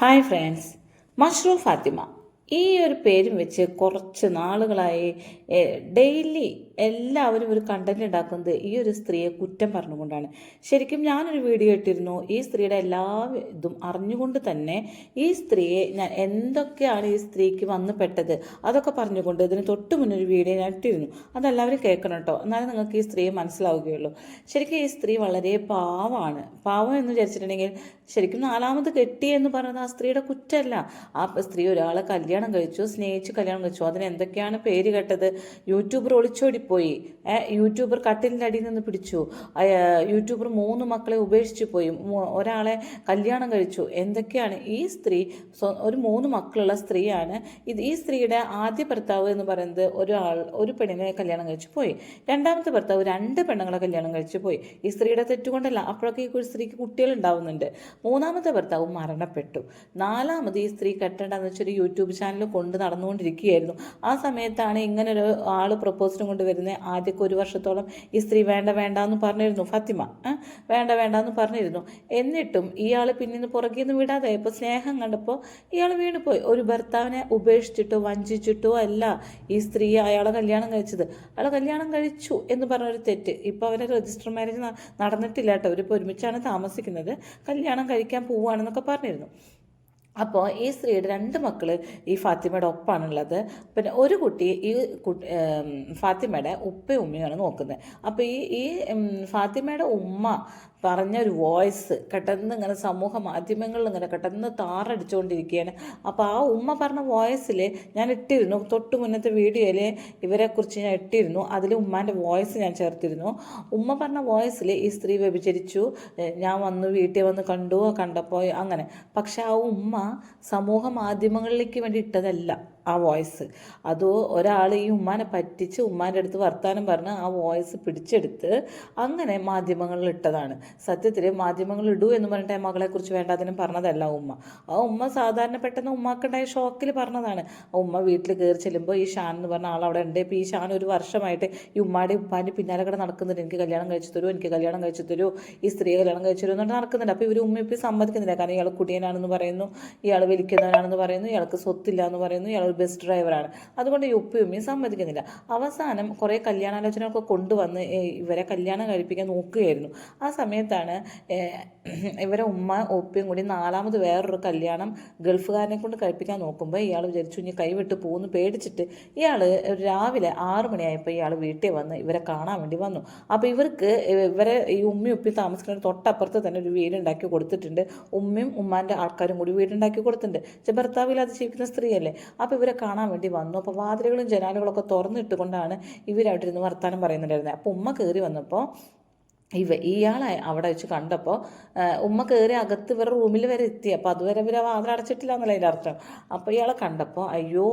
Hi friends mashru Fathima ഈ ഒരു പേരും വെച്ച് കുറച്ച് നാളുകളായി ഡെയിലി എല്ലാവരും ഒരു കണ്ടന്റ് ഉണ്ടാക്കുന്നത് ഈ ഒരു സ്ത്രീയെ കുറ്റം പറഞ്ഞുകൊണ്ടാണ്. ശരിക്കും ഞാനൊരു വീഡിയോ ഇട്ടിരുന്നു. ഈ സ്ത്രീയുടെ എല്ലാ ഇതും അറിഞ്ഞുകൊണ്ട് തന്നെ ഈ സ്ത്രീയെ ഞാൻ എന്തൊക്കെയാണ് ഈ സ്ത്രീക്ക് വന്നു പെട്ടത് അതൊക്കെ പറഞ്ഞുകൊണ്ട് ഇതിന് തൊട്ട് മുന്നേ ഒരു വീഡിയോ ഞാൻ ഇട്ടിരുന്നു. അതെല്ലാവരും കേൾക്കണം കേട്ടോ. എന്നാലും നിങ്ങൾക്ക് ഈ സ്ത്രീയെ മനസ്സിലാവുകയുള്ളൂ. ശരിക്കും ഈ സ്ത്രീ വളരെ പാവമാണ്. പാവം എന്ന് വിചാരിച്ചിട്ടുണ്ടെങ്കിൽ ശരിക്കും നാലാമത് കെട്ടി എന്ന് പറയുന്നത് ആ സ്ത്രീയുടെ കുറ്റമല്ല. ആ സ്ത്രീ ഒരാളെ കല്യാണം കഴിച്ചു സ്നേഹിച്ച് കല്യാണം കഴിച്ചു. അതിന് എന്തൊക്കെയാണ് പേര് കേട്ടത്? യൂട്യൂബർ ഒളിച്ചോടിപ്പോയി ഏ, യൂട്യൂബർ കട്ടിലിന്റെ അടിയിൽ നിന്ന് പിടിച്ചു. യൂട്യൂബർ മൂന്ന് മക്കളെ ഉപേക്ഷിച്ച് പോയി. ഒരാളെ കല്യാണം കഴിച്ചു. എന്തൊക്കെയാണ്? ഈ സ്ത്രീ ഒരു മൂന്ന് മക്കളുള്ള സ്ത്രീയാണ്. ഇത് ഈ സ്ത്രീയുടെ ആദ്യ ഭർത്താവ് എന്ന് പറയുന്നത് ഒരാൾ ഒരു പെണ്ണിനെ കല്യാണം കഴിച്ചു പോയി. രണ്ടാമത്തെ ഭർത്താവ് രണ്ട് പെണ്ണുങ്ങളെ കല്യാണം കഴിച്ചു പോയി. ഈ സ്ത്രീയുടെ തെറ്റുകൊണ്ടല്ല അപ്പോഴൊക്കെ ഈ സ്ത്രീക്ക് കുട്ടികൾ ഉണ്ടാവുന്നുണ്ട്. മൂന്നാമത്തെ ഭർത്താവ് മരണപ്പെട്ടു. നാലാമത് ഈ സ്ത്രീ കെട്ടേണ്ടെന്ന് വെച്ചൊരു യൂട്യൂബ് ചാനൽ കൊണ്ട് നടന്നുകൊണ്ടിരിക്കുകയായിരുന്നു. ആ സമയത്താണ് ഇങ്ങനൊരു ആൾ പ്രപ്പോസിനും കൊണ്ട് വരുന്നത് ആദ്യമൊക്കെ ഒരു വർഷത്തോളം ഈ സ്ത്രീ വേണ്ട വേണ്ട എന്ന് പറഞ്ഞിരുന്നു. ഫാത്തിമ വേണ്ട വേണ്ട എന്ന് പറഞ്ഞിരുന്നു. എന്നിട്ടും ഇയാൾ പിന്നീന്ന് പുറകിൽ നിന്ന് വിടാതെ ഇപ്പോൾ സ്നേഹം കണ്ടപ്പോൾ ഇയാൾ വീണ് പോയി ഒരു ഭർത്താവിനെ ഉപേക്ഷിച്ചിട്ടോ വഞ്ചിച്ചിട്ടോ അല്ല ഈ സ്ത്രീ അയാളെ കല്യാണം കഴിച്ചത്. അയാളെ കല്യാണം കഴിച്ചു എന്ന് പറഞ്ഞൊരു തെറ്റ്. ഇപ്പോൾ അവരെ രജിസ്റ്റർ മാരേജ് നടന്നിട്ടില്ല കേട്ടോ. അവരിപ്പോൾ ഒരുമിച്ചാണ് താമസിക്കുന്നത്. കല്യാണം കഴിക്കാൻ പോവുകയാണെന്നൊക്കെ പറഞ്ഞിരുന്നു. അപ്പോൾ ഈ സ്ത്രീയുടെ രണ്ട് മക്കൾ ഈ ഫാത്തിമയുടെ ഒപ്പാണുള്ളത്. പിന്നെ ഒരു കുട്ടി ഈ ഫാത്തിമയുടെ ഉപ്പയും ഉമ്മയുമാണ് നോക്കുന്നത്. അപ്പോൾ ഈ ഈ ഫാത്തിമയുടെ ഉമ്മ പറഞ്ഞ ഒരു വോയിസ് പെട്ടെന്ന് ഇങ്ങനെ സമൂഹ മാധ്യമങ്ങളിൽ ഇങ്ങനെ പെട്ടെന്ന് താറടിച്ചുകൊണ്ടിരിക്കുകയാണ് അപ്പോൾ ആ ഉമ്മ പറഞ്ഞ വോയിസിൽ ഞാൻ ഇട്ടിരുന്നു. തൊട്ട് മുന്നത്തെ വീഡിയോയിൽ ഇവരെക്കുറിച്ച് ഞാൻ ഇട്ടിരുന്നു. അതിൽ ഉമ്മാന്റെ വോയിസ് ഞാൻ ചേർത്തിരുന്നു. ഉമ്മ പറഞ്ഞ വോയിസിൽ ഈ സ്ത്രീ വ്യഭിചരിച്ചു. ഞാൻ വന്നു വീട്ടിൽ വന്ന് കണ്ടു കണ്ടപ്പോൾ അങ്ങനെ. പക്ഷെ ആ ഉമ്മ സമൂഹ മാധ്യമങ്ങളിലേക്ക് വേണ്ടി ഇട്ടതല്ല. ആ വോയിസ്. അത് ഒരാൾ ഈ ഉമ്മാനെ പറ്റിച്ച് ഉമ്മാന്റെ അടുത്ത് വർത്തമാനം പറഞ്ഞ് ആ വോയിസ് പിടിച്ചെടുത്ത് അങ്ങനെ മാധ്യമങ്ങളിൽ ഇട്ടതാണ്. സത്യത്തിൽ മാധ്യമങ്ങൾ ഇടൂ എന്ന് പറഞ്ഞിട്ട് ആ വേണ്ട വേണ്ടാതിനും പറഞ്ഞതല്ല ഉമ്മ. ആ ഉമ്മ സാധാരണ പെട്ടെന്ന് ഉമ്മാക്കുണ്ടായ ഷോക്കിൽ പറഞ്ഞതാണ്. ആ ഉമ്മ വീട്ടിൽ കയറി ചെല്ലുമ്പോൾ ഈ ഷാൻ എന്ന് പറഞ്ഞ ആൾ ഉണ്ട്. ഇപ്പോൾ ഈ ഷാൻ ഒരു വർഷമായിട്ട് ഈ ഉമ്മാടെ ഉപ്പാന്റെ പിന്നാലെ കൂടെ നടക്കുന്നുണ്ട്. എനിക്ക് കല്യാണം കഴിച്ചു തരൂ എനിക്ക് കല്യാണം കഴിച്ചു തരൂ ഈ സ്ത്രീ കല്യാണം കഴിച്ചു തരൂ എന്നിട്ട് നടക്കുന്നുണ്ട്. അപ്പോൾ ഇവർ ഉമ്മ ഇപ്പം സമ്മതിക്കുന്നില്ല. കാരണം ഇയാൾ കുടിയനാണെന്ന് പറയുന്നു ഇയാൾ വലിക്കുന്നവനാണെന്ന് പറയുന്നു ഇയാൾക്ക് സ്വത്തില്ല എന്ന് പറയുന്നു ഇയാൾ ബസ് ഡ്രൈവറാണ് അതുകൊണ്ട് ഈ ഉപ്പയും ഉമ്മയും സമ്മതിക്കുന്നില്ല. അവസാനം കുറേ കല്യാണാലോചനകളൊക്കെ കൊണ്ടുവന്ന് ഇവരെ കല്യാണം കഴിപ്പിക്കാൻ നോക്കുകയായിരുന്നു. ആ സമയത്താണ് ഇവരെ ഉമ്മ ഉപ്പയും കൂടി നാലാമത് വേറൊരു കല്യാണം ഗൾഫുകാരനെ കൊണ്ട് കഴിപ്പിക്കാൻ നോക്കുമ്പോൾ ഇയാൾ വിചാരിച്ചു ഇനി കൈവിട്ട് പോകുന്നു പേടിച്ചിട്ട് ഇയാൾ രാവിലെ ആറ് മണിയായപ്പോൾ ഇയാൾ വീട്ടിൽ വന്ന് ഇവരെ കാണാൻ വേണ്ടി വന്നു. അപ്പോൾ ഇവർക്ക് ഇവരെ ഈ ഉമ്മയും ഉപ്പയും താമസിക്കുന്ന തൊട്ടപ്പുറത്ത് തന്നെ ഒരു വീടുണ്ടാക്കി കൊടുത്തിട്ടുണ്ട്. ഉമ്മയും ഉമ്മാന്റെ ആൾക്കാരും കൂടി വീടുണ്ടാക്കി കൊടുത്തിട്ടുണ്ട്. ഭർത്താവില്ലാതെ ജീവിക്കുന്ന സ്ത്രീയല്ലേ? അപ്പോൾ ഇവരെ കാണാൻ വേണ്ടി വന്നു. അപ്പോൾ വാതിലുകളും ജനാലുകളൊക്കെ തുറന്നിട്ടുകൊണ്ടാണ് ഇവരവിടെ ഇരുന്ന് വർത്താനം പറയുന്നുണ്ടായിരുന്നത് അപ്പോൾ ഉമ്മ കയറി വന്നപ്പോൾ ഇവ ഇയാളെ അവിടെ വെച്ച് കണ്ടപ്പോൾ ഉമ്മ കയറി അകത്ത് ഇവരുടെ റൂമിൽ വരെ എത്തി. അപ്പോൾ അതുവരെ ഇവരെ വാതിൽ അടച്ചിട്ടില്ല എന്നല്ല അതിന്റെ അർത്ഥം. അപ്പോൾ ഇയാളെ കണ്ടപ്പോൾ അയ്യോ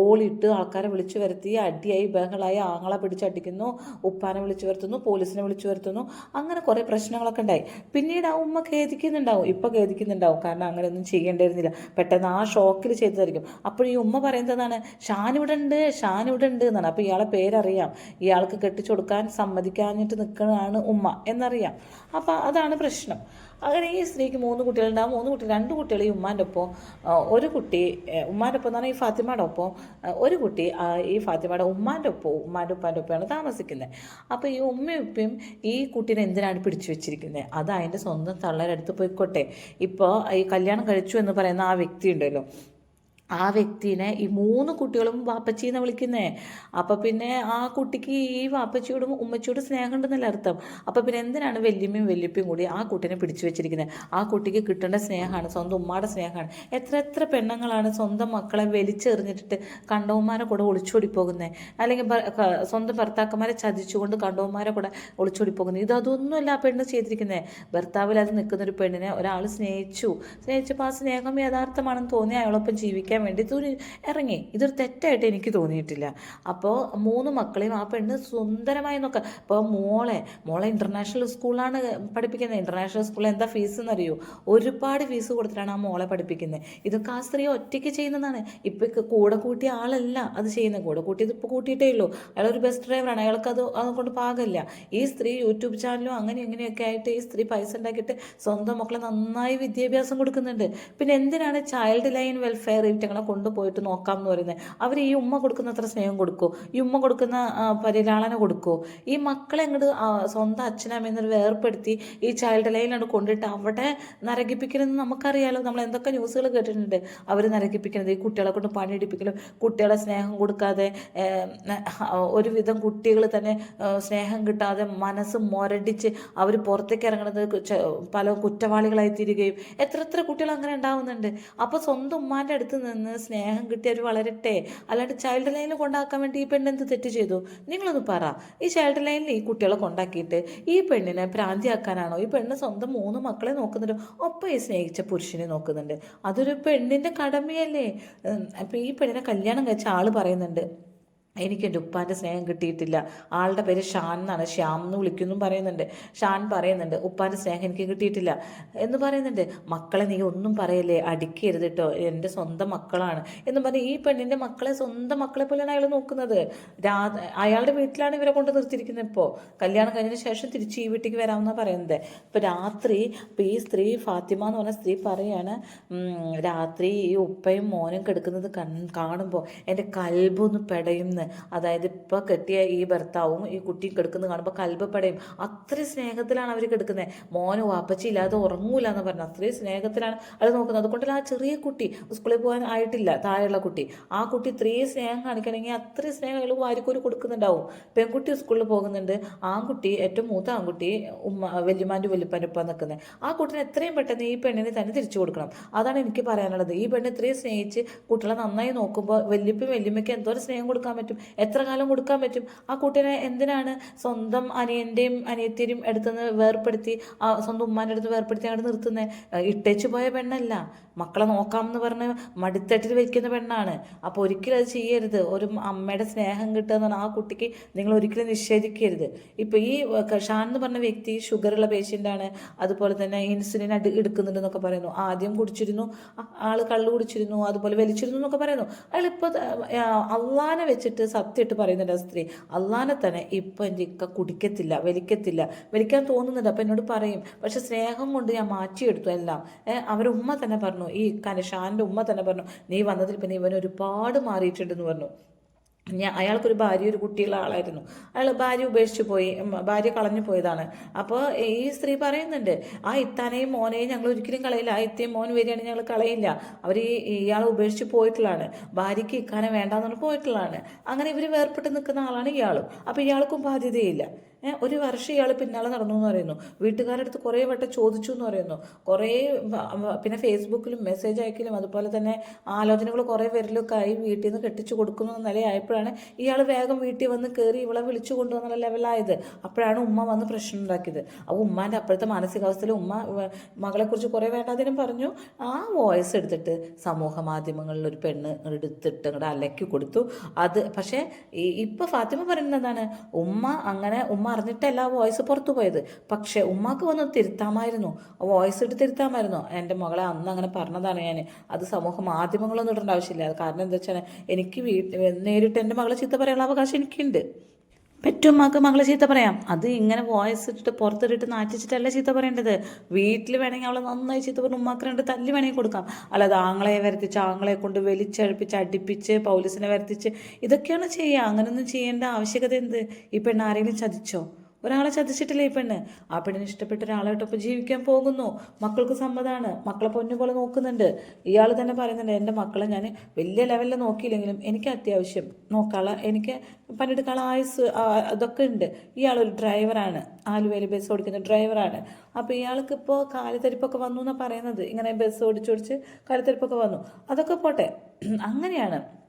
ഓളിട്ട് ആൾക്കാരെ വിളിച്ചു വരുത്തി അടിയായി ബഹളായി ആങ്ങളെ പിടിച്ചടിക്കുന്നു ഉപ്പാനെ വിളിച്ചു വരുത്തുന്നു പോലീസിനെ വിളിച്ചു വരുത്തുന്നു അങ്ങനെ കുറേ പ്രശ്നങ്ങളൊക്കെ ഉണ്ടായി. പിന്നീട് ആ ഉമ്മ ഖേദിക്കുന്നുണ്ടാവും ഇപ്പോൾ ഖേദിക്കുന്നുണ്ടാവും. കാരണം അങ്ങനെയൊന്നും ചെയ്യേണ്ടിയിരുന്നില്ല. പെട്ടെന്ന് ആ ഷോക്കിൽ ചെയ്തതായിരിക്കും. അപ്പോൾ ഈ ഉമ്മ പറയുന്നതാണ് ഷാൻ ഇവിടെ ഉണ്ട് ഷാൻ ഇവിടെ ഉണ്ട് എന്നാണ്. അപ്പോൾ ഇയാളെ പേരറിയാം. ഇയാൾക്ക് കെട്ടിച്ചു കൊടുക്കാൻ സമ്മതിക്കാഞ്ഞിട്ട് നിൽക്കുന്നതാണ് ഉമ്മ. എന്നറിയാം. അപ്പോൾ അതാണ് പ്രശ്നം. അങ്ങനെ ഈ സ്ത്രീക്ക് മൂന്ന് കുട്ടികളുണ്ടാവും മൂന്ന് കുട്ടി രണ്ട് കുട്ടികൾ ഈ ഉമ്മാന്റെ ഒപ്പം ഒരു കുട്ടി ഉമ്മാന്റെ ഒപ്പം എന്ന് പറഞ്ഞാൽ ഈ ഫാത്തിമയുടെ ഒപ്പം ഒരു കുട്ടി ഈ ഫാത്തിമയുടെ ഉമ്മാന്റെ ഒപ്പം ഉമ്മാന്റെ ഉപ്പാന്റെ ഒപ്പമാണ് താമസിക്കുന്നത് അപ്പോൾ ഈ ഉമ്മയും ഉപ്പയും ഈ കുട്ടീനെ എന്തിനാണ് പിടിച്ചു വെച്ചിരിക്കുന്നത് അത് അതിന്റെ സ്വന്തം തള്ളയുടെ അടുത്ത് പോയിക്കോട്ടെ. ഇപ്പോൾ ഈ കല്യാണം കഴിച്ചു എന്ന് പറയുന്ന ആ വ്യക്തി ഉണ്ടല്ലോ. ആ വ്യക്തിനെ ഈ മൂന്ന് കുട്ടികളും വാപ്പച്ചി എന്ന് വിളിക്കുന്നേ. അപ്പം പിന്നെ ആ കുട്ടിക്ക് ഈ വാപ്പച്ചിയോടും ഉമ്മച്ചിയോടും സ്നേഹം ഉണ്ടെന്നല്ല അർത്ഥം. അപ്പം പിന്നെ എന്തിനാണ് വല്യമ്മയും വല്യപ്പയും കൂടി ആ കുട്ടീനെ പിടിച്ചു വെച്ചിരിക്കുന്നത് ആ കുട്ടിക്ക് കിട്ടേണ്ട സ്നേഹമാണ് സ്വന്തം ഉമ്മയുടെ സ്നേഹമാണ്. എത്ര എത്ര പെണ്ണുങ്ങളാണ് സ്വന്തം മക്കളെ വലിച്ചെറിഞ്ഞിട്ട് കണ്ടവന്മാരെ കൂടെ ഒളിച്ചോടി പോകുന്നത് അല്ലെങ്കിൽ സ്വന്തം ഭർത്താക്കന്മാരെ ചതിച്ചുകൊണ്ട് കണ്ടവന്മാരെ കൂടെ ഒളിച്ചോടി പോകുന്നത് ഇത് ആ പെണ്ണ് ചെയ്തിരിക്കുന്നത് ഭർത്താവില്ലാതെ നിൽക്കുന്ന ഒരു പെണ്ണിനെ ഒരാൾ സ്നേഹിച്ചു. സ്നേഹിച്ചപ്പോൾ ആ സ്നേഹം യഥാർത്ഥമാണെന്ന് തോന്നി അയാളൊപ്പം ജീവിക്കാൻ സഹായിക്കാൻ വേണ്ടി ഇതൊരു ഇറങ്ങി. ഇതൊരു തെറ്റായിട്ട് എനിക്ക് തോന്നിയിട്ടില്ല. അപ്പോൾ മൂന്ന് മക്കളെയും ആ പെണ്ണ് സുന്ദരമായി നോക്കാം. ഇപ്പോൾ മോളെ മോളെ ഇന്റർനാഷണൽ സ്കൂളാണ് പഠിപ്പിക്കുന്നത് ഇന്റർനാഷണൽ സ്കൂളിൽ എന്താ ഫീസ് എന്നറിയോ? ഒരുപാട് ഫീസ് കൊടുത്തിട്ടാണ് ആ മോളെ പഠിപ്പിക്കുന്നത് ഇതൊക്കെ ആ സ്ത്രീ ഒറ്റയ്ക്ക് ചെയ്യുന്നതാണ്. ഇപ്പം കൂടെ കൂട്ടിയ ആളല്ല അത് ചെയ്യുന്നത് കൂടെ കൂട്ടിയത് ഇപ്പോൾ കൂട്ടിയിട്ടേ ഉള്ളൂ. അയാൾ ഒരു ബസ് ഡ്രൈവറാണ് അയാൾക്ക് അത് അതുകൊണ്ട് പാകമില്ല ഈ സ്ത്രീ യൂട്യൂബ് ചാനലും അങ്ങനെ ഇങ്ങനെയൊക്കെ ആയിട്ട് ഈ സ്ത്രീ പൈസ ഉണ്ടാക്കിയിട്ട് സ്വന്തം മക്കളെ നന്നായി വിദ്യാഭ്യാസം കൊടുക്കുന്നുണ്ട്. പിന്നെ എന്തിനാണ് ചൈൽഡ് ലൈൻ വെൽഫെയർ ഇവറ്റങ്ങളെ കൊണ്ടുപോയിട്ട് നോക്കാം എന്ന് പറയുന്നത്. അവർ ഈ ഉമ്മ കൊടുക്കുന്ന അത്ര സ്നേഹം കൊടുക്കുമോ ഈ ഉമ്മ കൊടുക്കുന്ന പരിലാളന കൊടുക്കുമോ ഈ മക്കളെ അങ്ങോട്ട് സ്വന്തം അച്ഛനമ്മയെന്ന് വേർപ്പെടുത്തി ഈ ചൈൽഡ് ലൈനിലാണ് കൊണ്ടിട്ട് അവിടെ നരകിപ്പിക്കണമെന്ന് നമുക്കറിയാലോ. നമ്മൾ എന്തൊക്കെ ന്യൂസുകൾ കേട്ടിട്ടുണ്ട്. അവർ നരകിപ്പിക്കുന്നത് ഈ കുട്ടികളെ കൊണ്ട് പണിയെടുപ്പിക്കലും കുട്ടികളെ സ്നേഹം കൊടുക്കാതെ ഒരുവിധം കുട്ടികൾ തന്നെ സ്നേഹം കിട്ടാതെ മനസ്സ് മുരടിച്ച് അവർ പുറത്തേക്ക് ഇറങ്ങുന്നത് പല കുറ്റവാളികളായി തീരുകയും എത്ര എത്ര കുട്ടികൾ അങ്ങനെ ഉണ്ടാവുന്നുണ്ട്. അപ്പോൾ സ്വന്തം ഉമ്മാന്റെ അടുത്ത് നിന്ന് സ്നേഹം കിട്ടി അവർ വളരട്ടെ. അല്ലാണ്ട് ചൈൽഡ് ലൈനിൽ കൊണ്ടാക്കാൻ വേണ്ടി ഈ പെണ്ണ് എന്ത് തെറ്റ് ചെയ്തു? നിങ്ങളൊന്ന് പറ. ഈ ചൈൽഡ് ലൈനിൽ ഈ കുട്ടികളെ കൊണ്ടാക്കിയിട്ട് ഈ പെണ്ണിനെ പ്രാന്തിയാക്കാനാണോ ഈ പെണ്ണ് സ്വന്തം മൂന്ന് മക്കളെ നോക്കുന്നുണ്ട്. ഒപ്പം ഈ സ്നേഹിച്ച പുരുഷനെ നോക്കുന്നുണ്ട്. അതൊരു പെണ്ണിന്റെ കടമയല്ലേ? അപ്പോൾ ഈ പെണ്ണിനെ കല്യാണം കഴിച്ച ആൾ പറയുന്നുണ്ട്. എനിക്ക് എന്റെ ഉപ്പാന്റെ സ്നേഹം കിട്ടിയിട്ടില്ല. ആളുടെ പേര് ഷാൻ എന്നാണ്. ശ്യാം എന്ന് വിളിക്കുന്നു പറയുന്നുണ്ട്. ഷാൻ പറയുന്നുണ്ട് ഉപ്പാന്റെ സ്നേഹം എനിക്ക് കിട്ടിയിട്ടില്ല. എന്ന് പറയുന്നുണ്ട്. മക്കളെ നീ ഒന്നും പറയല്ലേ? അടിക്കരുത് കേട്ടോ എന്റെ സ്വന്തം മക്കളാണ്. എന്ന് പറഞ്ഞ് ഈ പെണ്ണിന്റെ മക്കളെ സ്വന്തം മക്കളെ പോലെയാണ് അയാൾ നോക്കുന്നത്. രാ അയാളുടെ വീട്ടിലാണ് ഇവരെ കൊണ്ട് നിർത്തിയിരിക്കുന്നത് ഇപ്പോൾ കല്യാണം കഴിഞ്ഞതിന് ശേഷം തിരിച്ച് ഈ വീട്ടിലേക്ക് വരാമെന്നാണ് പറയുന്നത്. ഇപ്പോൾ രാത്രി ഇപ്പോൾ ഈ സ്ത്രീ ഫാത്തിമ എന്ന് പറഞ്ഞ സ്ത്രീ പറയാണ് രാത്രി ഈ ഉപ്പയും മോനും കിടക്കുന്നത് കൺ കാണുമ്പോൾ എന്റെ കൽബൊന്ന് അതായത് ഇപ്പോൾ കെട്ടിയ ഈ ഭർത്താവും ഈ കുട്ടിയും കിടക്കുന്നത് കാണുമ്പോൾ കൽപ്പടയും അത്രയും സ്നേഹത്തിലാണ് അവർ കിടക്കുന്നത് മോന് വാപ്പച്ചി ഇല്ലാതെ ഉറങ്ങൂല എന്ന് പറഞ്ഞു അത്രയും സ്നേഹത്തിലാണ് അത് നോക്കുന്നത്. അതുകൊണ്ടല്ല ആ ചെറിയ കുട്ടി സ്കൂളിൽ പോകാൻ ആയിട്ടില്ല താഴെയുള്ള കുട്ടി. ആ കുട്ടി ഇത്രയും സ്നേഹം കാണിക്കണമെങ്കിൽ അത്രയും സ്നേഹം ആർക്കും ഒരു കൊടുക്കുന്നുണ്ടാവും. പെൺകുട്ടി സ്കൂളിൽ പോകുന്നുണ്ട്. ആൺകുട്ടി ഏറ്റവും മൂത്ത ആൺകുട്ടി ഉമ്മ വല്യമാന്റെ വല്യപ്പന്റെ നിൽക്കുന്നത് ആ കുട്ടിനെ എത്രയും പെട്ടെന്ന് ഈ പെണ്ണിനെ തന്നെ തിരിച്ചു കൊടുക്കണം. അതാണ് എനിക്ക് പറയാനുള്ളത്. ഈ പെണ്ണ് ഇത്രയും സ്നേഹിച്ച് കുട്ടികളെ നന്നായി നോക്കുമ്പോൾ വല്യപ്പും വല്യമ്മയ്ക്ക് എന്തോരം സ്നേഹം കൊടുക്കാൻ പറ്റും? എത്ര കാലം കൊടുക്കാൻ പറ്റും? ആ കുട്ടീനെ എന്തിനാണ് സ്വന്തം അനിയന്റെയും അനിയത്തിയും അടുത്തുനിന്ന് വേർപ്പെടുത്തി ആ സ്വന്തം ഉമ്മാന്റെ അടുത്ത് വേർപ്പെടുത്തി അങ്ങോട്ട് നിർത്തുന്നത് ഇട്ടേച്ചു പോയ പെണ്ണല്ല. മക്കളെ നോക്കാമെന്ന് പറഞ്ഞ് മടിത്തട്ടിൽ വയ്ക്കുന്ന പെണ്ണാണ്. അപ്പോൾ ഒരിക്കലും അത് ചെയ്യരുത്. ഒരു അമ്മയുടെ സ്നേഹം കിട്ടുക എന്ന് പറഞ്ഞാൽ ആ കുട്ടിക്ക് നിങ്ങൾ ഒരിക്കലും നിഷേധിക്കരുത്. ഇപ്പോൾ ഈ ഷാൻ എന്ന് പറഞ്ഞ വ്യക്തി ഷുഗറുള്ള പേഷ്യന്റാണ്. അതുപോലെ തന്നെ ഇൻസുലിൻ അടി എടുക്കുന്നുണ്ടെന്നൊക്കെ പറയുന്നു. ആദ്യം കുടിച്ചിരുന്നു. ആൾ കള്ളു കുടിച്ചിരുന്നു. അതുപോലെ വലിച്ചിരുന്നു എന്നൊക്കെ പറയുന്നു. അയാളിപ്പോൾ അള്ളാനെ വെച്ചിട്ട് സത്യമായിട്ട് പറയുന്നുണ്ട് ആ സ്ത്രീ. അള്ളാനെ തന്നെ ഇപ്പം എന്റെ ഇക്ക കുടിക്കത്തില്ല വലിക്കത്തില്ല. വലിക്കാൻ തോന്നുന്നുണ്ട്. അപ്പം എന്നോട് പറയും പക്ഷെ സ്നേഹം കൊണ്ട് ഞാൻ മാറ്റിയെടുത്തു എല്ലാം. അവരുടെ ഉമ്മ തന്നെ പറഞ്ഞു ഈ കനഷാന്റെ ഉമ്മ തന്നെ പറഞ്ഞു നീ വന്നതിൽ പിന്നെ ഇവൻ ഒരുപാട് മാറിയിട്ടുണ്ടെന്ന് പറഞ്ഞു. ഞാൻ അയാൾക്കൊരു ഭാര്യ ഒരു കുട്ടിയുള്ള ആളായിരുന്നു. അയാൾ ഭാര്യ ഉപേക്ഷിച്ച് പോയി ഭാര്യ കളഞ്ഞു പോയതാണ്. അപ്പോൾ ഈ സ്ത്രീ പറയുന്നുണ്ട് ആ ഇത്താനെയും മോനെയും ഞങ്ങൾ ഒരിക്കലും കളയില്ല. ആ ഇത്തയും മോൻ വരികയാണെങ്കിൽ ഞങ്ങൾ കളയില്ല. അവർ ഈ ഇയാൾ ഉപേക്ഷിച്ച് പോയിട്ടുള്ളതാണ്. ഭാര്യയ്ക്ക് ഇക്കാനെ വേണ്ടാന്ന് പറഞ്ഞ് പോയിട്ടുള്ളതാണ്. അങ്ങനെ ഇവർ വേർപെട്ട് നിൽക്കുന്ന ആളാണ് ഇയാളും. അപ്പോൾ ഇയാൾക്കും ബാധ്യതയില്ല. ഒരു വർഷം ഇയാൾ പിന്നാലെ നടന്നു എന്ന് പറയുന്നു. വീട്ടുകാരുടെ അടുത്ത് കുറേ വട്ടം ചോദിച്ചു എന്ന് പറയുന്നു. കുറേ പിന്നെ ഫേസ്ബുക്കിലും മെസ്സേജ് അയക്കലും അതുപോലെ തന്നെ ആലോചനകൾ കുറേ പേരിലൊക്കെ ആയി വീട്ടിൽ നിന്ന് കെട്ടിച്ചു കൊടുക്കുന്നു നിലയായപ്പോഴാണ് ഇയാൾ വേഗം വീട്ടിൽ വന്ന് കയറി ഇവളെ വിളിച്ചു കൊണ്ടുവന്നുള്ള ലെവലായത്. അപ്പോഴാണ് ഉമ്മ വന്ന് പ്രശ്നം ഉണ്ടാക്കിയത് അപ്പോൾ ഉമ്മാന്റെ അപ്പോഴത്തെ മാനസികാവസ്ഥയിൽ ഉമ്മ മകളെ മകളെക്കുറിച്ച് കുറേ വേണ്ടാതിനും പറഞ്ഞു. ആ വോയിസ് എടുത്തിട്ട് സമൂഹ മാധ്യമങ്ങളിൽ ഒരു പെണ്ണ് എടുത്തിട്ട് ഇങ്ങോട്ട് അലക്കി കൊടുത്തു. അത് പക്ഷേ ഇപ്പോൾ ഇപ്പൊ ഫാത്തിമ പറയുന്നത് എന്താണ്? ഉമ്മ അങ്ങനെ ഉമ്മ അറിഞ്ഞിട്ടല്ല ആ വോയിസ് പുറത്തു പോയത്. പക്ഷേ ഉമ്മാക്ക് വന്ന് തിരുത്താമായിരുന്നു. വോയിസ് ഇട്ട് തിരുത്താമായിരുന്നു. എന്റെ മകളെ അന്ന് അങ്ങനെ പറഞ്ഞതാണ് ഞാൻ. അത് സമൂഹ മാധ്യമങ്ങളൊന്നും ഇടേണ്ട ആവശ്യമില്ല. കാരണം എന്താ വെച്ചാൽ എനിക്ക് വീട്ടിൽ നേരിട്ട് എന്റെ മകളെ ചീത്ത പറയാനുള്ള അവകാശം എനിക്കുണ്ട്. പെറ്റുമ്മക്ക് മകളെ ചീത്ത പറയാം. അത് ഇങ്ങനെ വോയിസ് ഇട്ടിട്ട് പുറത്തിട്ടിട്ട് നാറ്റിച്ചിട്ടല്ല ചീത്ത പറയേണ്ടത്. വീട്ടിൽ വേണമെങ്കിൽ അവളെ നന്നായി ചീത്ത പറഞ്ഞ് ഉമ്മാക്ക് രണ്ട് തല്ലി വേണമെങ്കിൽ കൊടുക്കാം. അല്ലാതെ ആങ്ങളെ വരുത്തിച്ച് ആങ്ങളെ കൊണ്ട് വലിച്ചഴപ്പിച്ച് അടിപ്പിച്ച് പൗലീസിനെ വരുത്തിച്ച് ഇതൊക്കെയാണ് ചെയ്യുക. അങ്ങനെയൊന്നും ചെയ്യേണ്ട ആവശ്യകത എന്ത്? ഈ പെണ്ണാരെങ്കിലും ചതിച്ചോ? ഒരാളെ ചതിച്ചിട്ടില്ലേ ഈ പെണ്ണ്? ആ പെണ്ണിന് ഇഷ്ടപ്പെട്ട ഒരാളായിട്ടൊപ്പം ജീവിക്കാൻ പോകുന്നു. മക്കൾക്ക് സമ്മതമാണ് മക്കളെ പൊന്നു പോലെ നോക്കുന്നുണ്ട്. ഇയാൾ തന്നെ പറയുന്നുണ്ട് എന്റെ മക്കളെ ഞാൻ വലിയ ലെവലിൽ നോക്കിയില്ലെങ്കിലും എനിക്ക് അത്യാവശ്യം നോക്കാളെ എനിക്ക് പണിയെടുക്കാനുള്ള ആയുസ് അതൊക്കെ ഉണ്ട്. ഇയാളൊരു ഡ്രൈവറാണ്. ആലുവയിൽ ബസ് ഓടിക്കുന്ന ഡ്രൈവറാണ്. അപ്പോൾ ഇയാൾക്ക് ഇപ്പോൾ കാലിത്തരിപ്പൊക്കെ വന്നു എന്നാണ് പറയുന്നത്? ഇങ്ങനെ ബസ് ഓടിച്ചോടിച്ച് കാലിത്തരിപ്പൊക്കെ വന്നു. അതൊക്കെ പോട്ടെ. അങ്ങനെയാണ്.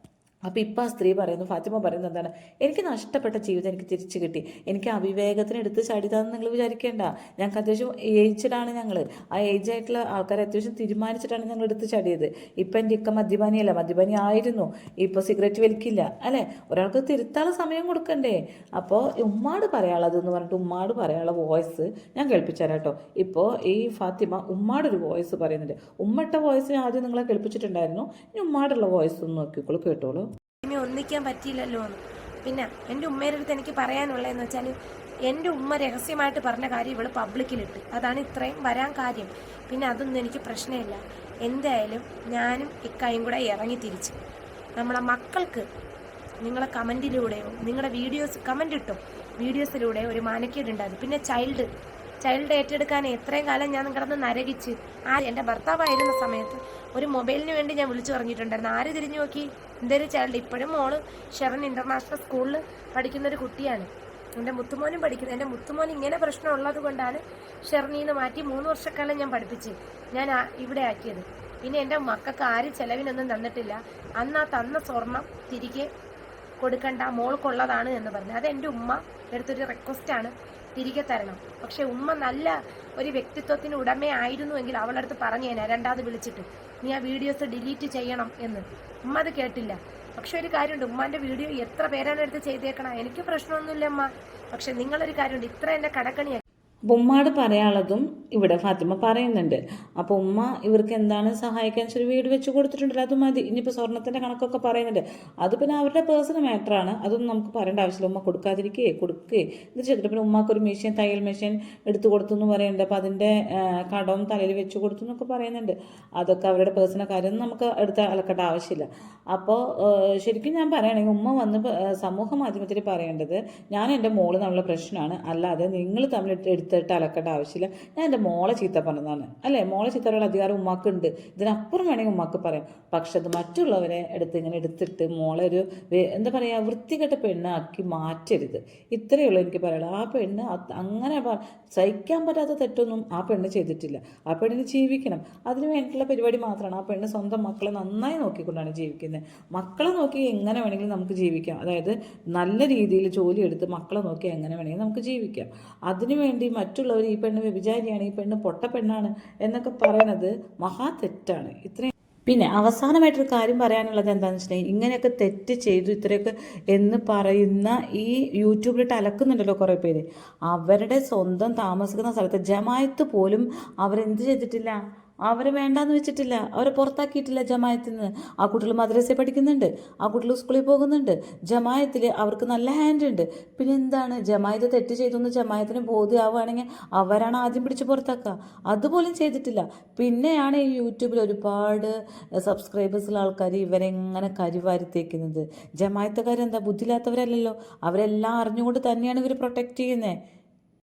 അപ്പോൾ ഇപ്പോൾ ആ സ്ത്രീ പറയുന്നു ഫാത്തിമ പറയുന്നത് എന്താണ് എനിക്ക് നഷ്ടപ്പെട്ട ജീവിതം എനിക്ക് തിരിച്ചു കിട്ടി. എനിക്ക് അവിവേകത്തിന് എടുത്ത് ചാടിതാന്ന് നിങ്ങൾ വിചാരിക്കേണ്ട. ഞങ്ങൾക്ക് അത്യാവശ്യം ഏജ്ഡാണ് ഞങ്ങൾ ആ ഏജ് ആയിട്ടുള്ള ആൾക്കാരെ അത്യാവശ്യം തീരുമാനിച്ചിട്ടാണ് ഞങ്ങൾ എടുത്ത് ചാടിയത്. ഇപ്പം എന്റെ ഇക്ക മദ്യപാനിയല്ല മദ്യപാനി ആയിരുന്നു. ഇപ്പോൾ സിഗരറ്റ് വലിക്കില്ല അല്ലേ? ഒരാൾക്ക് തിരുത്താനുള്ള സമയം കൊടുക്കണ്ടേ? അപ്പോൾ ഉമ്മാട് പറയാനുള്ളത് എന്ന് പറഞ്ഞിട്ട് ഉമ്മാട് പറയാനുള്ള വോയിസ് ഞാൻ കേൾപ്പിച്ചു തരാം കേട്ടോ. ഇപ്പോൾ ഈ ഫാത്തിമ ഉമ്മാട് ഒരു വോയിസ് പറയുന്നുണ്ട്. ഉമ്മട്ട വോയിസ് ആദ്യം നിങ്ങളെ കേൾപ്പിച്ചിട്ടുണ്ടായിരുന്നു. ഇനി ഉമ്മാടുള്ള വോയിസ് ഒന്ന് നോക്കിക്കോളൂ കേട്ടോളൂ. ഇനി ഒന്നിക്കാൻ പറ്റിയില്ലല്ലോ എന്ന്. പിന്നെ എന്റെ ഉമ്മയുടെ അടുത്ത് എനിക്ക് പറയാനുള്ളതെന്ന് വെച്ചാൽ എന്റെ ഉമ്മ രഹസ്യമായിട്ട് പറഞ്ഞ കാര്യം ഇവൾ പബ്ലിക്കിലിട്ട്. അതാണ് ഇത്രയും വരാൻ കാര്യം. പിന്നെ അതൊന്നും എനിക്ക് പ്രശ്നമില്ല. എന്തായാലും ഞാനും ഇക്കായും കൂടെ ഇറങ്ങി തിരിച്ചു. നമ്മളെ മക്കൾക്ക് നിങ്ങളെ കമന്റിലൂടെയോ നിങ്ങളുടെ വീഡിയോസ് കമന്റ് ഇട്ടോ വീഡിയോസിലൂടെ ഒരു മാനക്കേടുണ്ടാകും പിന്നെ ചൈൽഡ് ചൈൽഡ് ഏറ്റെടുക്കാൻ എത്രയും കാലം ഞാൻ കിടന്ന് നരകിച്ച്. ആ എന്റെ ഭർത്താവായിരുന്ന സമയത്ത് ഒരു മൊബൈലിന് വേണ്ടി ഞാൻ വിളിച്ചു പറഞ്ഞിട്ടുണ്ടായിരുന്നു. ആര് തിരിഞ്ഞു നോക്കി? എന്തൊരു ചൈൽഡ് ഇപ്പോഴും മോൾ ഷെറൻ ഇന്റർനാഷണൽ സ്കൂളിൽ പഠിക്കുന്ന ഒരു കുട്ടിയാണ്. എന്റെ മുത്തുമോനും പഠിക്കുന്നത് എന്റെ മുത്തുമോൻ ഇങ്ങനെ പ്രശ്നമുള്ളത് കൊണ്ടാണ് ഷെർണിന്ന് മാറ്റി മൂന്ന് വർഷക്കാലം ഞാൻ പഠിപ്പിച്ച് ഞാൻ ഇവിടെ ആക്കിയത്. പിന്നെ എന്റെ മക്കൾക്ക് ആരും ചെലവിനൊന്നും തന്നിട്ടില്ല. അന്ന് ആ തന്ന സ്വർണം തിരികെ കൊടുക്കണ്ട മോൾക്കുള്ളതാണ് എന്ന് പറഞ്ഞു. അത് എന്റെ ഉമ്മ എടുത്തൊരു റിക്വസ്റ്റാണ് തിരികെ തരണം. പക്ഷെ ഉമ്മ നല്ല ഒരു വ്യക്തിത്വത്തിന് ഉടമയായിരുന്നുവെങ്കിൽ അവളുടെ അടുത്ത് തന്നെ രണ്ടാമത് വിളിച്ചിട്ട് നീ ആ വീഡിയോസ് ഡിലീറ്റ് ചെയ്യണം എന്ന്. ഉമ്മ അത് കേട്ടില്ല. പക്ഷെ ഒരു കാര്യമുണ്ട് ഉമ്മാന്റെ വീഡിയോ എത്ര പേരാണ് എടുത്ത് ചെയ്തേക്കണം? എനിക്ക് പ്രശ്നമൊന്നുമില്ല അമ്മ പക്ഷെ നിങ്ങളൊരു കാര്യമുണ്ട് ഇത്ര എന്നെ കടക്കണിയാ അപ്പോൾ ഉമ്മാട് പറയാനുള്ളതും ഇവിടെ ഫാത്തിമ പറയുന്നുണ്ട്. അപ്പോൾ ഉമ്മ ഇവർക്ക് എന്താണ് സഹായിക്കാൻ വെച്ചാൽ വീട് വെച്ച് കൊടുത്തിട്ടുണ്ടല്ലോ അത് മതി. ഇനിയിപ്പോൾ സ്വർണത്തിന്റെ കണക്കൊക്കെ പറയുന്നുണ്ട്. അത് പിന്നെ അവരുടെ പേഴ്സണൽ മാറ്ററാണ് അതൊന്നും നമുക്ക് പറയേണ്ട ആവശ്യമില്ല. ഉമ്മ കൊടുക്കാതിരിക്കുകയെ കൊടുക്കുകയെ ഇത് ചെയ്തിട്ട് പിന്നെ ഉമ്മക്ക് ഒരു മെഷീൻ തയ്യൽ മെഷീൻ എടുത്തു കൊടുത്തു എന്ന് പറയുന്നുണ്ട്. അപ്പോൾ അതിന്റെ കടവും തലയിൽ വെച്ച് കൊടുത്തു എന്നൊക്കെ പറയുന്നുണ്ട്. അതൊക്കെ അവരുടെ പേഴ്സണൽ കാര്യം നമുക്ക് എടുത്ത് അലക്കേണ്ട ആവശ്യമില്ല. അപ്പോൾ ശരിക്കും ഞാൻ പറയുകയാണെങ്കിൽ ഉമ്മ വന്ന് സമൂഹ മാധ്യമത്തിൽ പറയേണ്ടത് ഞാൻ എന്റെ മോൾ തമ്മിലുള്ള പ്രശ്നമാണ്. അല്ലാതെ നിങ്ങൾ തമ്മിൽ ഇട്ട് എടുത്തിട്ട് അലക്കേണ്ട ആവശ്യമില്ല. ഞാൻ എന്റെ മോളെ ചീത്ത പറഞ്ഞതാണ്. അല്ലേ? മോളെ ചീത്ത പറയാൻ അധികാരം ഉമ്മാക്ക് ഉണ്ട് ഇതിനപ്പുറം വേണമെങ്കിൽ ഉമ്മാക്ക് പറയാം. പക്ഷെ അത് മറ്റുള്ളവരെ എടുത്ത് ഇങ്ങനെ എടുത്തിട്ട് മോളെ ഒരു എന്താ പറയുക വൃത്തികെട്ട പെണ്ണാക്കി മാറ്റരുത്. ഇത്രയേ ഉള്ളൂ എനിക്ക് പറയുള്ളൂ ആ പെണ്ണ് അങ്ങനെ സഹിക്കാൻ പറ്റാത്ത തെറ്റൊന്നും ആ പെണ്ണ് ചെയ്തിട്ടില്ല. ആ പെണ്ണിന് ജീവിക്കണം. അതിന് വേണ്ടിയിട്ടുള്ള പരിപാടി മാത്രമാണ്. ആ പെണ്ണ് സ്വന്തം മക്കളെ നന്നായി നോക്കിക്കൊണ്ടാണ് ജീവിക്കുന്നത്. മക്കളെ നോക്കി എങ്ങനെ വേണമെങ്കിലും നമുക്ക് ജീവിക്കാം. അതായത് നല്ല രീതിയിൽ ജോലി എടുത്ത് മക്കളെ നോക്കി എങ്ങനെ വേണമെങ്കിലും നമുക്ക് ജീവിക്കാം. അതിനുവേണ്ടി മറ്റുള്ളവർ ഈ പെണ്ണ് വ്യഭിചാരിയാണ് ഈ പെണ്ണ് പൊട്ട പെണ്ണാണ് എന്നൊക്കെ പറയുന്നത് മഹാ തെറ്റാണ്. ഇത്രയും പിന്നെ അവസാനമായിട്ടൊരു കാര്യം പറയാനുള്ളത് എന്താണെന്ന് വെച്ചിട്ടുണ്ടെങ്കിൽ ഇങ്ങനെയൊക്കെ തെറ്റ് ചെയ്തു ഇത്രയൊക്കെ എന്ന് പറയുന്ന ഈ യൂട്യൂബിലിട്ട് അലക്കുന്നുണ്ടല്ലോ കുറേ പേര്. അവരുടെ സ്വന്തം താമസിക്കുന്ന സ്ഥലത്ത് ജമായത്ത് പോലും അവരെന്ത് ചെയ്തിട്ടില്ല? അവരെ വേണ്ടാന്ന് വെച്ചിട്ടില്ല. അവരെ പുറത്താക്കിയിട്ടില്ല ജമായത്തിൽ നിന്ന് ആ കുട്ടികൾ മദ്രസയിൽ പഠിക്കുന്നുണ്ട്. ആ കുട്ടികൾ സ്കൂളിൽ പോകുന്നുണ്ട്. ജമായത്തിൽ അവർക്ക് നല്ല ഹാൻഡ് ഉണ്ട്. പിന്നെ എന്താണ്? ജമായത്ത് തെറ്റ് ചെയ്തു എന്ന് ജമായത്തിന് ബോധ്യമാവുകയാണെങ്കിൽ അവരാണ് ആദ്യം പിടിച്ച് പുറത്താക്കുക. അതുപോലും ചെയ്തിട്ടില്ല. പിന്നെയാണ് ഈ യൂട്യൂബിൽ ഒരുപാട് സബ്സ്ക്രൈബേഴ്സുള്ള ആൾക്കാർ ഇവരെങ്ങനെ കരിവാരിത്തേക്കുന്നത് ജമായത്തുകാരെന്താ? ബുദ്ധിയില്ലാത്തവരല്ലല്ലോ. അവരെല്ലാം അറിഞ്ഞുകൊണ്ട് തന്നെയാണ് ഇവർ പ്രൊട്ടക്റ്റ് ചെയ്യുന്നത്